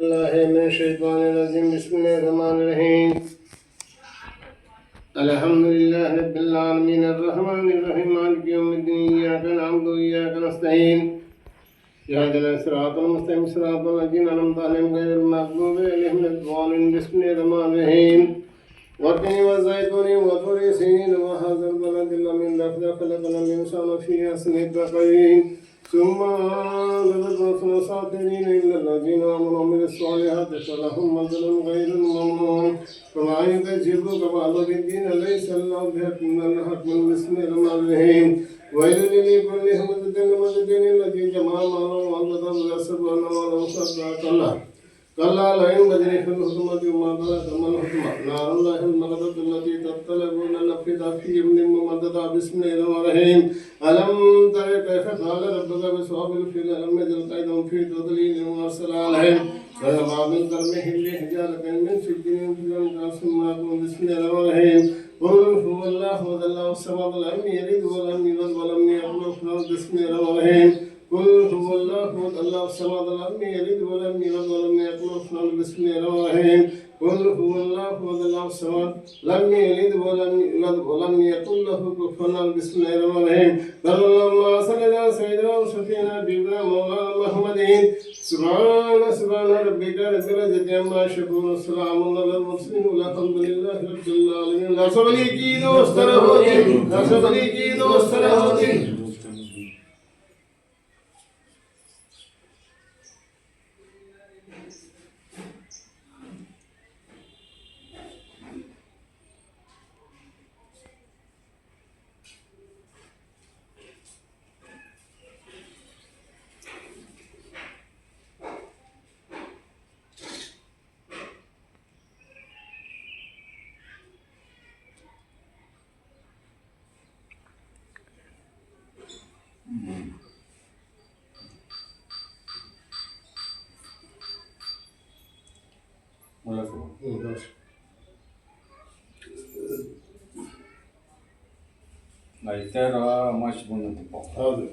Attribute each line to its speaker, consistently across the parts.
Speaker 1: الله من الشيطان الرجيم بسم الله الرحمن الرحيم الحمد لله رب العالمين الرحمن الرحيم مالك يوم الدين إياك نعبد وإياك نستعين اهدنا الصراط المستقيم صراط الذين أنعمت عليهم غير المغضوب عليهم ولا الضالين بسم الله الرحمن الرحيم والتين والزيتون وطور سينين وهذا البلد الأمين لقد خلقنا الإنسان في أحسن تقويم ثم نبذنا الصابرين إلا الذين آمنوا من الصالحات فلهم مثل غير ممنون فما يكذبك بعد بالدين ليس الله بحكم الحق من بسم الله الرحمن الرحيم ويل لكل همزة لمزة الذي جمع مالا وعددا ويحسب أن ماله صدق كلا كلا لا ينبغي في الحكمة وما بلغ ما الحكمة نار الله المغرب التي تطلبون نفذ في من ممددا بسم الله الرحمن الرحيم. ألم تر كيف فعل ربك بأصحاب الفيل ألم يجعل كيدهم في تضليل وأرسل عليهم؟ فجمع من قرنه لحجارة من سجن الأنقاص ثم بسم الله الرحمن الرحيم. قل هو الله الله الصمد لم يلد ولم يولد ولم له بسم الله الرحمن الرحيم. قل هو الله الله الصمد لم يلد ولم يولد ولم الرحمن بسم الله الرحيم قل هو الله هو الله الصمد لم يلد ولم يولد ولم يكن له كفوا بسم الله الرحمن الرحيم اللهم صل على سيدنا وشفينا بنا مولانا محمد سبحان سبحان ربك رب العزة عما يصفون السلام على المرسلين والحمد لله رب العالمين لا سبلي کی دوست رہو جی لا سبلي کی دوست رہو
Speaker 2: جی ಐತಾರ ಅಮಾಶಿ ಬಂದಂತಪ್ಪ
Speaker 1: ಹೌದು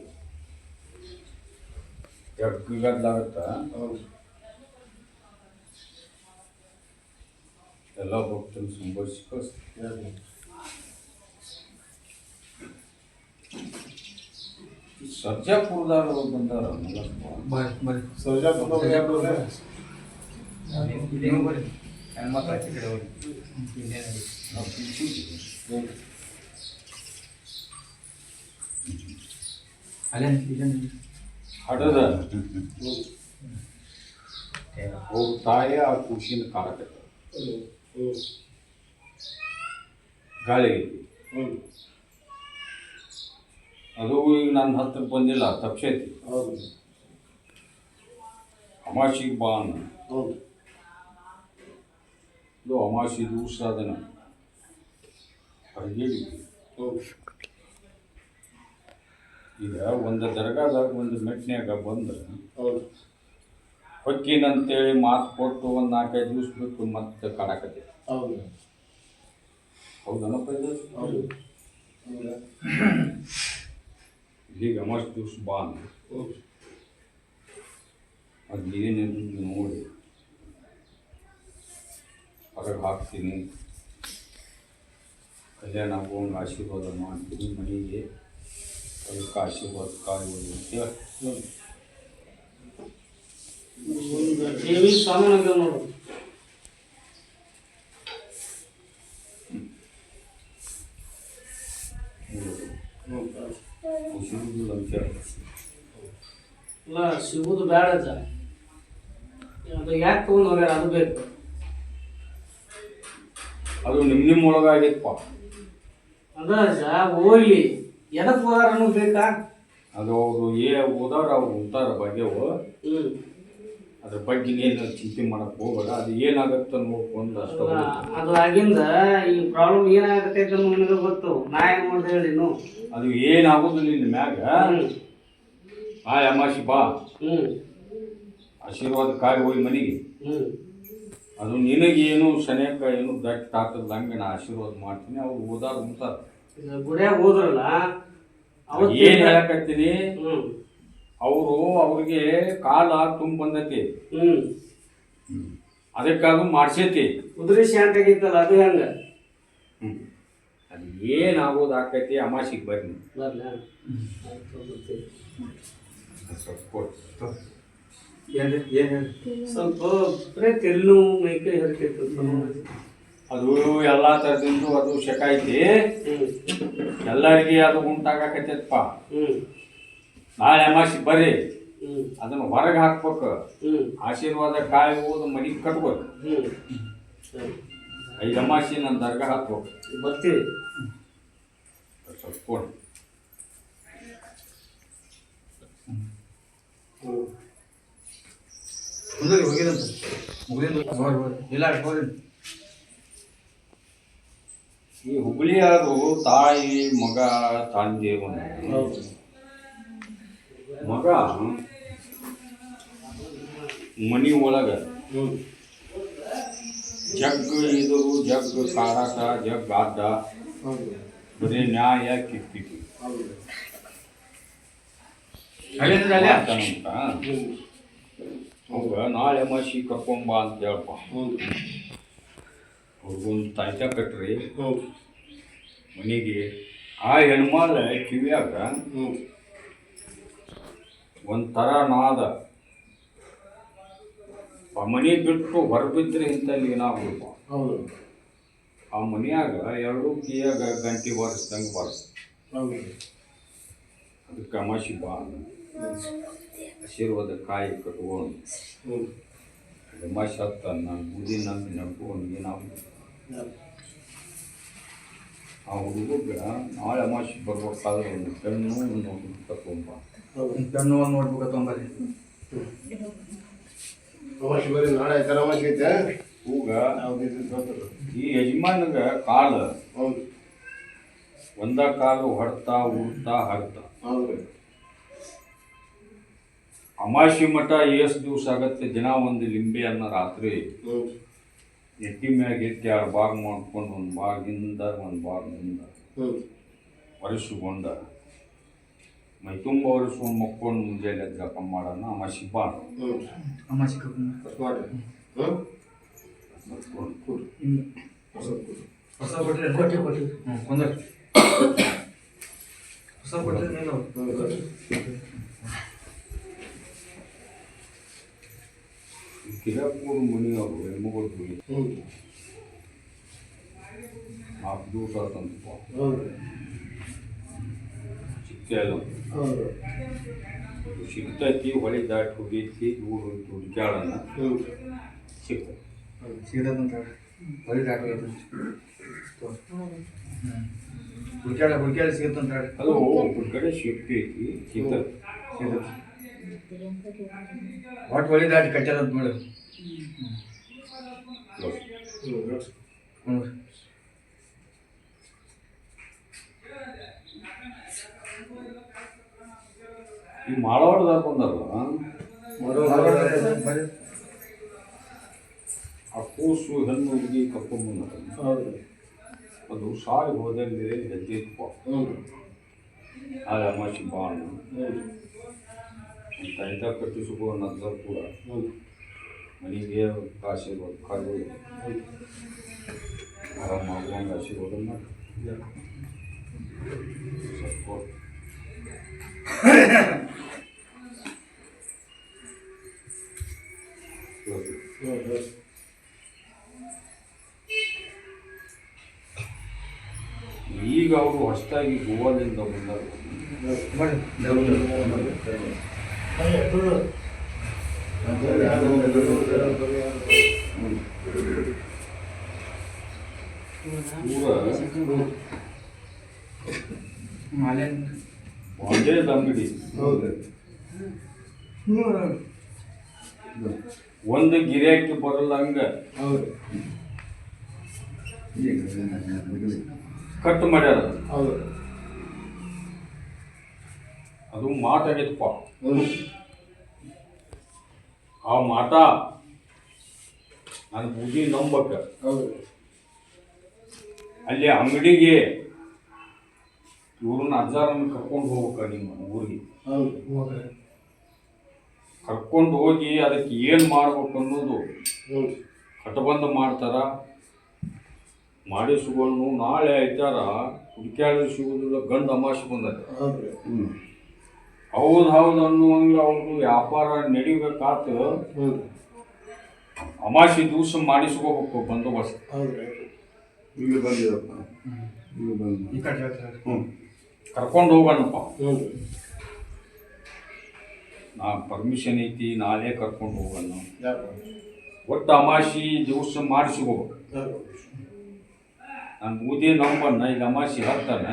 Speaker 2: ಎರಡು ಗದ್ಲಾಗತ್ತ
Speaker 1: ಹೌದು
Speaker 2: ಎಲ್ಲ ಭಕ್ತರು ಸಂಭವಿಸಿ ಕಳಿಸ್ತಾರೆ ಸರ್ಜಾಪುರದಾಗ ಬಂದಾರ ಮಲ್ಲಪ್ಪ
Speaker 1: ಸರ್ಜಾಪುರ
Speaker 2: ನಾವು ತಿಳ್ಸಿದ್ವಿ. ಹಡದ ಅವ್ರ ತಾಯಿ ಆ ಖುಷಿನ ಕಾಡಕತ್ತ ಗಾಳಿ ಐತಿ
Speaker 1: ಹೌದು
Speaker 2: ಅದು ಈಗ ನನ್ನ ಹತ್ರ ಬಂದಿಲ್ಲ ತಪ್ಸೈತಿ
Speaker 1: ಹೌದು
Speaker 2: ಅಮಾಶಿಗೆ ಬಾ ಅನ್ನ
Speaker 1: ಹೌದು
Speaker 2: ಇದು ಅಮಾಶಿ ದಿವಸ ಅದನ್ನ ಹೊರಗೇಡಿ
Speaker 1: ಹೌದು
Speaker 2: ಈಗ ಒಂದು ದರ್ಗಾದಾಗ ಒಂದು ಮೆಟ್ನ್ಯಾಗ ಬಂದ್ರೆ
Speaker 1: ಹೌದು.
Speaker 2: ಹೊಕ್ಕಿನಂತೇಳಿ ಮಾತು ಕೊಟ್ಟು ಒಂದು ನಾಲ್ಕೈದು ದಿವಸ ಬಿಟ್ಟು ಮತ್ತೆ ಕಾಡಕತ್ತೆ
Speaker 1: ಹೌದು.
Speaker 2: ಹೌದನಪ್ಪ ಇದು
Speaker 1: ಹೌದು.
Speaker 2: ಇಲ್ಲಿಗೆ ಅಮಾಶಿ ದಿವಸ ಬಾ ಅನ್ನ
Speaker 1: ಹೌದು.
Speaker 2: ಅದು ಏನೇನು ನೋಡಿ. ಹೊರಗೆ ಹಾಕ್ತೀನಿ. ಕಲ್ಯಾಣ ಆಗುವಂಗೆ ಆಶೀರ್ವಾದ ಮಾಡ್ತೀನಿ ಮನೆಗೆ. ಅದಕ್ಕೆ ಆಶೀರ್ವಾದ ಕಾಯಿ
Speaker 3: ದೇವಿ ಸ್ವಾಮಿ ನೋಡು. ಇಲ್ಲ ಸಿಗುದು ಬೇಡ ಅದು ಯಾಕೆ ತಗೊಂಡು ಹೋಗ್ಯಾರ ಅದು ಬೇಕು
Speaker 2: ಅದು ನಿಮ್ಮ ನಿಮ್ಮ ಒಳಗಾಗಿತ್ತಪ್ಪ
Speaker 3: ಅದ ಹೋಗ್ಲಿ ಎದಕ್ ಹೋದಾರ ಅನ್ನೋದು ಬೇಕಾ?
Speaker 2: ಅದು ಅವರು ಏ ಓದಾರ ಅವ್ರು ಉಂಟಾರ ಬಗ್ಗೆವು
Speaker 3: ಹ್ಮ್.
Speaker 2: ಅದ್ರ ಬಗ್ಗೆ ಏನು ಚಿಂತೆ ಮಾಡಕ್ ಹೋಗಬೇಡ. ಅದು ಏನಾಗತ್ತೆ ನೋಡ್ಕೊಂಡು ಅಷ್ಟು
Speaker 3: ಅದು ಆಗಿಂದ ಈ ಪ್ರಾಬ್ಲಮ್ ಏನಾಗತ್ತೆ ಅಂತ ನನಗೆ ಗೊತ್ತು. ನಾ ಏನು ಮಾಡ್ದೆ ಹೇಳಿ ನೀನು?
Speaker 2: ಅದು ಏನಾಗೋದು ನಿನ್ನ ಮ್ಯಾಗ? ಆ ಅಮಾಶಿ ಬಾ. ಆಶೀರ್ವಾದ ಕಾಯಿ ಹೋಗಿ ಮನೆಗೆ. ಅದು ನಿನಗೇನು ಶನೇಕ ಏನು ದಟ್ಟ ಆಗ್ತದಂಗೆ ನಾ ಆಶೀರ್ವಾದ ಮಾಡ್ತೀನಿ. ಅವ್ರು ಓದಾರ ಉಂಟಾರ
Speaker 3: ಗುಡಿಯಾಗ ಹೋದ್ರಲ್ಲ ಅವತ್ತು
Speaker 2: ಏನ್ ಹೇಳಕತ್ತೀನಿ? ಅವರು ಅವ್ರಿಗೆ ಕಾಲ ತುಂಬ ಬಂದೈತಿ. ಅದಕ್ಕಾಗ ಮಾಡ್ಸೈತಿ.
Speaker 3: ಕುದುರೆ ಶಾಂತ ಆಗಿತ್ತಲ್ಲ ಅದು ಹೆಂಗ?
Speaker 2: ಅದು ಏನಾಗೋದು ಆಕೈತಿ ಅಮಾಸಿಗೆ ಬರ್ರಿ. ಸ್ವಲ್ಪ
Speaker 3: ಬರೇ ತೆಲ್ಲು ಮೈಕೈ ಹರಿತೈತೆ
Speaker 2: ಅದು ಎಲ್ಲಾ ತರದಿಂದ ಅದು ಶಕ ಐತಿ. ಎಲ್ಲರಿಗೆ ಅದು ಉಂಟಾಗಕತ್ತೈತಪ್ಪ.
Speaker 3: ಹ್ಮ್.
Speaker 2: ನಾಳೆ ಅಮಾಸಿ ಬರ್ರಿ. ಅದನ್ನ ಹೊರಗೆ ಹಾಕ್ಬೇಕು. ಆಶೀರ್ವಾದ ಕಾಯಿ ಹೋದ ಮನೆಗೆ ಕಟ್ಬೇಕು.
Speaker 3: ಹ್ಮ್. ಸರಿ
Speaker 2: ಐದು ಅಮಾಸಿ ನನ್ನ ದರ್ಗಾ ಹಾಕ್ಬೇಕು.
Speaker 3: ಬರ್ತೀವಿ
Speaker 2: ಸ್ವಲ್ಪ ಕೊಡು.
Speaker 4: ಹೋಗಿದಂತ ಹೋಗಿ ಇಲ್ಲ ಹೋಗಿ
Speaker 2: ಈ ಹುಬ್ಳಿ ತಾಯಿ ಮಗ ತಂದೆ ಮಗ ಮನಿ ಒಳಗ. ಜಗ್ ಇದು ಜಗ್ ಕಾಡಾಟ ಜಗ್ ಆಟ ಬರೀ ನ್ಯಾಯ ಕಿತ್ತಿತ್ತು ನಾಳೆ ಮಸಿ ಕರ್ಕೊಂಬ ಅಂತ ಹೇಳಪ್ಪ
Speaker 3: ಹೌದು.
Speaker 2: ಅವ್ರಿಗೊಂದು ತಾಯ್ತ ಕಟ್ರಿ.
Speaker 3: ಹೌದು.
Speaker 2: ಮನೆಗೆ ಆ ಹೆಣ್ಮಾಲ ಕಿವಿಯಾಗ ಒಂಥರ ನಾದ ಆ ಮನೆ ಬಿಟ್ಟು ಹೊರಬಿದ್ರೆ ಇಂಥಲ್ಲಿ ಏನಾಗ್ಬೇಕು?
Speaker 3: ಹೌದು.
Speaker 2: ಆ ಮನೆಯಾಗ ಎರಡು ಕಿಯಾಗ ಗಂಟೆ ಬಾರಿಸ್ದಂಗೆ ಬಾರಿಸ್.
Speaker 3: ಹೌದು.
Speaker 2: ಅದಕ್ಕೆ ಅಮಾಸಿ ಬಾ. ಆಶೀರ್ವಾದ ಕಾಯಿ ಕಟ್ಕೊಂಡು. ಅಮಾಸಿ ಹತ್ತ ನಾನು ಬೂದಿ ನಂಬಿ ನಡ್ಕೊಂಡು ಏನಾಗ ಆ ಹುಡುಗ ನಾಳೆ ಅಮಾಸಿ ಬರ್ಬೇಕಾದ್ರೆ ಒಂದು ಕಣ್ಣು ಒಂದು ನೋಟ್ಬುಕ್ ತಗೊಂಬ
Speaker 3: ಹೌದು.
Speaker 4: ಕಣ್ಣು ಒಂದು ನೋಡ್ಬೇಕು ತಗೊಂಬರಿ
Speaker 1: ಅಮಾವಾಸ್ಯೆ ಬರೀ ನಾಳೆ ಆಯ್ತು ಅಮಾವಾಸ್ಯೆ ಐತೆ?
Speaker 2: ಹೂಗ ಈ ಯಜಮಾನಗ ಕಾಲ.
Speaker 1: ಹೌದು.
Speaker 2: ಒಂದ ಕಾಲು ಹೊಡ್ತಾ ಉಡ್ತಾ ಹರ್ತಾ
Speaker 1: ಹೌದು.
Speaker 2: ಮಠ ಎಷ್ಟು ದಿವಸ ಆಗತ್ತೆ? ದಿನ ಒಂದು ಲಿಂಬೆ ಅನ್ನೋ ರಾತ್ರಿ.
Speaker 1: ಹ್ಞೂ
Speaker 2: ಎಟ್ಟಿ ಮ್ಯಾಗ ಎತ್ತಿ ಎರಡು ಭಾಗ ಮಾಡ್ಕೊಂಡು ಒಂದು ಭಾಗದಿಂದ ಒಂದು ಭಾಗದಿಂದ ಒರೆಸಿಕೊಂಡ ಮೈ ತುಂಬ ಒರೆಸ್ಕೊಂಡು ಮಕ್ಕೊಂಡು ಮುಂಜಾನೆ ಜಪ ಮಾಡೋಣ
Speaker 4: ಅಮ್ಮ
Speaker 1: ಹ್ಞೂ
Speaker 4: ಹೊಸ ಕೊಟ್ಟರೆ
Speaker 3: ಕೊಟ್ಟಿ ಕೊಟ್ಟಿ
Speaker 4: ಹ್ಞೂ ಕೊಂದ್ರ ಹೊಸ ಕೊಟ್ರಿ ನೀನು
Speaker 1: ಹ್ಞೂ ಕೊಡ್ರಿ.
Speaker 2: ಕಿರಪೂರ್ ಮುನಿಯವರು ಹೆಣ್ಮಗಳು
Speaker 1: ಹ್ಞೂ
Speaker 2: ನಾಲ್ಕು ದಿವಸ ಆತಂತಪ್ಪ
Speaker 1: ಹೌದು ರೀ
Speaker 2: ಸಿಕ್ಕಲ್ಲ
Speaker 1: ಹೌದು
Speaker 2: ಸಿಗ್ತೈತಿ ಹೊಳಿ ದಾಟಿ ಹೋಗೈತಿ ದೂರ ಹೋಯ್ತು ಹುಡುಕ್ಯಾಳನ್ನ
Speaker 1: ಹ್ಞೂ
Speaker 2: ಸಿಕ್ತ
Speaker 4: ಸಿಗದಂತ ಬರೀ ದಾಟೋದು ಹುಡ್ಕ್ಯಾಡ ಹುಡ್ಕ್ಯಾಡ ಸಿಗುತ್ತಂತ ಹೇಳಿ
Speaker 2: ಅದು ಒಂದು ಕಡೆ ಸಿಗ್ತೈತಿ ಸಿಗ್ತೈತಿ
Speaker 4: ಒಟ್ಟು ಒಳ್ಳೆ ದಾಟಿ ಕಟ್ಟ್ಯಾರ ಅಂತ ನೋಡಿ
Speaker 2: ಈ ಮಾಳವಾಡದಾಗ ಬಂದಲ್ಲ ಆ ಕೂಸು ಹೆಣ್ಣು ಹುಡುಗಿ
Speaker 1: ಹೌದು.
Speaker 2: ಅದು ಸಾರಿ ಹೋದಲ್ಲಿ ಹೆಜ್ಜೆ ಇತ್ತು
Speaker 1: ಹ್ಞೂ
Speaker 2: ಆ ಅಮಾಸಿ ಬಾಣ. ಅಂತ ಕಟ್ಟಿಸಿಕೋ ನಂತರ ಕೂಡ. ಮನೆಗೆ ಆಶೀರ್ವಾದ ಕಾಲು ಆರಾಮಾಗುವಂಗೆ ಆಶೀರ್ವಾದ ಮಾಡಿ
Speaker 1: ಹ್ಞೂ
Speaker 2: ಈಗ ಅವರು ಹೊಸದಾಗಿ ಗೋವಾದಿಂದ ಬಂದರು. ಒಂದೇ ಅಂಗಡಿ
Speaker 1: ಹೌದು
Speaker 2: ಒಂದು ಗಿರಾಕಿ ಬರಲ್ಲಂಗ
Speaker 1: ಹೌದು.
Speaker 2: ಕಟ್ ಮಾಡ್ಯಾರ.
Speaker 1: ಹೌದು.
Speaker 2: ಅದು
Speaker 1: ಮಾತಾಗಿತ್ತಪ್ಪ
Speaker 2: ಆ ಮಾಟ ನನ್ನ ಬುದ್ಧಿ ನಂಬಕ್ಕ ಅಲ್ಲಿ ಅಂಗಡಿಗೆ ಇವ್ರನ್ನ ಅಜ್ಜಾರನ್ನ ಕರ್ಕೊಂಡು ಹೋಗ್ಬೇಕ ನಿಮ್ಮ ಊರಿಗೆ. ಕರ್ಕೊಂಡು ಹೋಗಿ ಅದಕ್ಕೆ ಏನು ಮಾಡ್ಬೇಕು ಅನ್ನೋದು ಕಟಬಂಧ ಮಾಡ್ತಾರ. ಮಾಡಿಸ್ಕೊಂಡು ನಾಳೆ ಐತಾರ ಹುಡುಕ್ಯಾಡ ಸಿಗೋದಿಲ್ಲ ಗಂಡು ಅಮಾಶೆ ಬಂದದ.
Speaker 1: ಹೌದು
Speaker 2: ಹೌದು ಅನ್ನುವಂಗೆ ಅವ್ರದ್ದು ವ್ಯಾಪಾರ ನಡಿಬೇಕಾತು
Speaker 1: ಅಮಾಸಿ
Speaker 2: ಅಮಾಶಿ ದಿವಸ ಮಾಡಿಸ್ಕೋಬೇಕು ಬಂದೋಬಸ್ತ್.
Speaker 1: ಹೌದು.
Speaker 5: ಇಲ್ಲಿ ಬಂದಿರಪ್ಪ. ಇಲ್ಲಿ ಬಂದ.
Speaker 4: ಈ ಕಡೆ
Speaker 5: ಹ್ಞೂ
Speaker 2: ಕರ್ಕೊಂಡು ಹೋಗೋಣಪ್ಪ. ನಾ ಪರ್ಮಿಷನ್ ಐತಿ ನಾಳೆ ಕರ್ಕೊಂಡು ಹೋಗೋಣ.
Speaker 1: ಯಾಕೆ
Speaker 2: ಒಟ್ಟು ಅಮಾಸಿ ದಿವಸ ಮಾಡಿಸ್ಕೋಬೇಕು. ನಾನು ಬೂದಿ ನಂಬಣ್ಣ ಇದು ಅಮಾಸಿ ಹತ್ತಾನ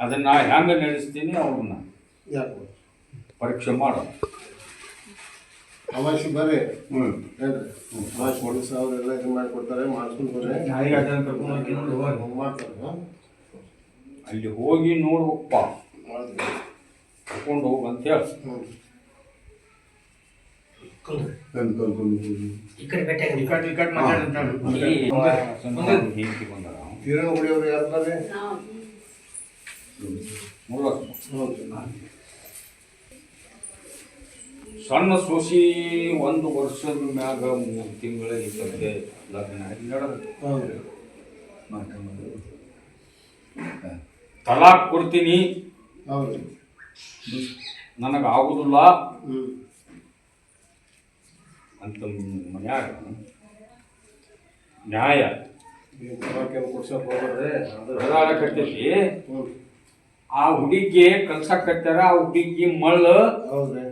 Speaker 2: ಅದನ್ನ ನಾ ಹೆಂಗೆ ನಡೆಸ್ತೀನಿ ಅವ್ರನ್ನ
Speaker 1: ಯಾಕೆ
Speaker 2: ಪರೀಕ್ಷೆ ಮಾಡೋ.
Speaker 1: ಅಮಾಸಿ ಬರ್ರಿ.
Speaker 5: ಹ್ಞೂ
Speaker 1: ಹೇಳ್ರಿ. ಅಮಾಸಿ ಅವರೆಲ್ಲ ಇದು ಮಾಡಿಕೊಡ್ತಾರೆ ಮಾಡಿಸ್ಕೊಂಡು ಬರ್ರಿ.
Speaker 4: ನಾಳೆಗೆ ಅದನ್ನ ಕರ್ಕೊಂಡು ಹೋಗಿ ನೋಡಿ ಹೋಗಿ.
Speaker 1: ಮಾಡ್ತಾರೆ.
Speaker 2: ಅಲ್ಲಿ ಹೋಗಿ ನೋಡ್ಬೇಕಪ್ಪ
Speaker 1: ತಗೊಂಡು
Speaker 2: ಕರ್ಕೊಂಡು ಹೋಗು ಅಂತ ಹೇಳಿ.
Speaker 1: ಹ್ಞೂ ಕಿರಣ್ ಗುಡಿಯವ್ರು ಬರ್ರಿ
Speaker 2: ನೋಡ್ಲಕ್ಕ
Speaker 1: ಹ್ಞೂ ರೀ
Speaker 2: ಸಣ್ಣ ಸೊಸಿ ಒಂದು ವರ್ಷದ ಮ್ಯಾಗ ಮೂರು ತಿಂಗಳ ಇದ್ದಂತೆ ಲಗ್ನ ತಲಾಕ್ ಕೊಡ್ತೀನಿ. ನನಗೆ ಆಗುದಿಲ್ಲ ಅಂತ ಮನ್ಯಾಗ ನ್ಯಾಯ.
Speaker 1: ನೀವು ಕೊಡ್ಸಕ್ಕೆ ಹೋಗ್ಬೇಡ್ರಿ. ಅದು
Speaker 2: ಕಟ್ಟೈತಿ
Speaker 1: ಹ್ಞೂ
Speaker 2: ಆ ಹುಡುಗಿ ಕಲ್ಸಕತ್ತಾರ ಆ ಹುಡುಗಿ ಮಳ್ಳು.
Speaker 1: ಹೌದು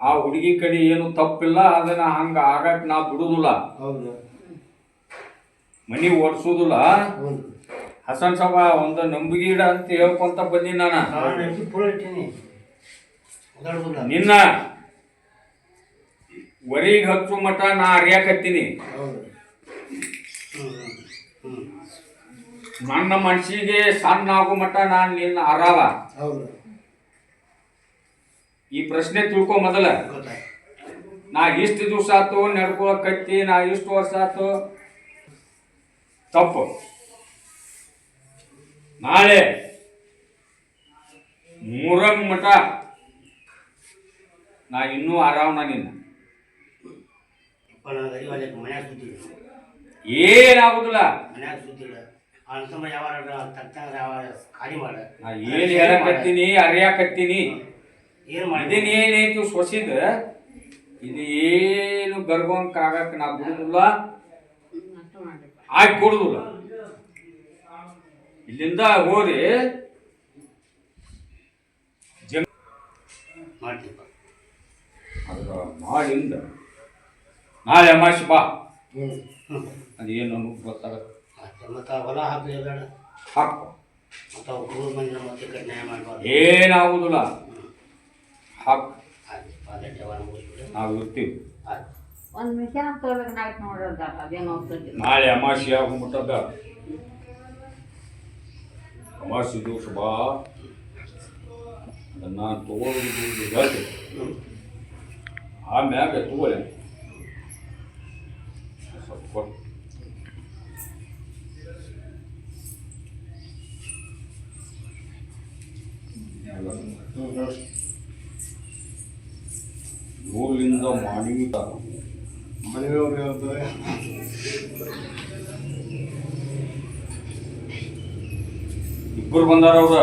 Speaker 2: ಆ ಹುಡುಗಿ ಕಡೆ ಏನು ತಪ್ಪಿಲ್ಲ ಅದನ್ನ ಹಂಗ ಆಗಕ್ ನಾ ಬಿಡುದಿಲ್ಲ.
Speaker 1: ಹೌದು
Speaker 2: ಮನಿ ಓಡಿಸೋದಿಲ್ಲ. ಹಸನ್ ಸಭಾ ಒಂದು ನಂಬಿಗಿಡ ಅಂತ ಹೇಳ್ಕೊಂತ ಬಂದೀನಿ ನಾನು. ನಿನ್ನ ವರಿಗೆ ಹಚ್ಚು ಮಠ ನಾ ಅರಿಯಾಕತ್ತೀನಿ.
Speaker 1: ಹೌದು
Speaker 2: ನನ್ನ ಮನಸ್ಸಿಗೆ ಸಣ್ಣ ಆಗೋ ಮಟ್ಟ ನಾನು ನಿನ್ನ ಅರಾವ. ಈ ಪ್ರಶ್ನೆ ತಿಳ್ಕೊ ಮೊದಲ. ನಾ ಇಷ್ಟು ದಿವಸ ಆತು ನಡ್ಕೊಳಕತ್ತಿ ನಾ ಇಷ್ಟು ವರ್ಷ ಆತು? ತಪ್ಪು. ನಾಳೆ ಮೂರಂ ಮಠ. ನಾ ಇನ್ನೂ ಆರಾಮ ನಿನ್ನ. ಏನಾಗುದಿಲ್ಲ.
Speaker 6: ಯಾವ ಯಾವ ಖಾಲಿ ಮಾಡ.
Speaker 2: ಏನ್ ಹೇಳಕತ್ತೀನಿ ಅರಿಯಾಕತ್ತೀನಿ.
Speaker 6: ಏನ್
Speaker 2: ಸೊಸಿದ? ಇದು ಏನು ಗರ್ಭಂಕ ಆಗಕ್ ನಾ ಬಿಡುದಿಲ್ಲ. ಆಗಿ ಕೊಡುದಿಲ್ಲ. ಇಲ್ಲಿಂದ ಹೋರಿ. ಜಮ್ ಅದ್ರ ಮಾಡಿಂದ ನಾಳೆ ಅಮಾಶಿ ಬಾ. ಅದೇನು ಗೊತ್ತಾಗತ್ತೆ.
Speaker 6: ಮತ್ತೆ ಮತ್ತ ಹೊಲ ಹಾಕಲೇ ಬೇಡ
Speaker 2: ಹಾಕು
Speaker 6: ಮತ್ತ ಅವ್ರು ಕ್ರೂರ್ ಮಂದಿನ ಮತ್ತೆ ಕಡೆ ನ್ಯಾಯ ಮಾಡ್ಬಾರ್ದು
Speaker 2: ಏನಾಗುದಿಲ್ಲ ಹಾಕು
Speaker 6: ಆಯ್ತು ಅದೇ ಜವಾನ ಮುಗಿಸ್ಬಿಡು
Speaker 2: ನಾವು ಇರ್ತೀವಿ
Speaker 6: ಆಯ್ತು
Speaker 7: ಒಂದ್ ಮಿಷನ್ ತಗೋಬೇಕು ನಾಲ್ಕು ನೋಡೋದ ಅದೇನು ಹೋಗ್ತಿದ್ದಿಲ್ಲ
Speaker 2: ನಾಳೆ ಅಮಾಶಿ ಆಗ್ಬಿಟ್ಟದ ಅಮಾಶಿ ದಿವಸ ಬಾ ಅದನ್ನ ತಗೊಳ್ಳೋದು ಹೇಳ್ತಿ ಆಮ್ಯಾಗ ತಗೊಳ್ಳಿ ಸ್ವಲ್ಪ ನೂಲಿಂದ ಮಾಡಿದ
Speaker 1: ಮನೆಯವರು ಹೇಳ್ತಾರೆ
Speaker 2: ಇಬ್ಬರು ಬಂದಾರ ಅವ್ರ.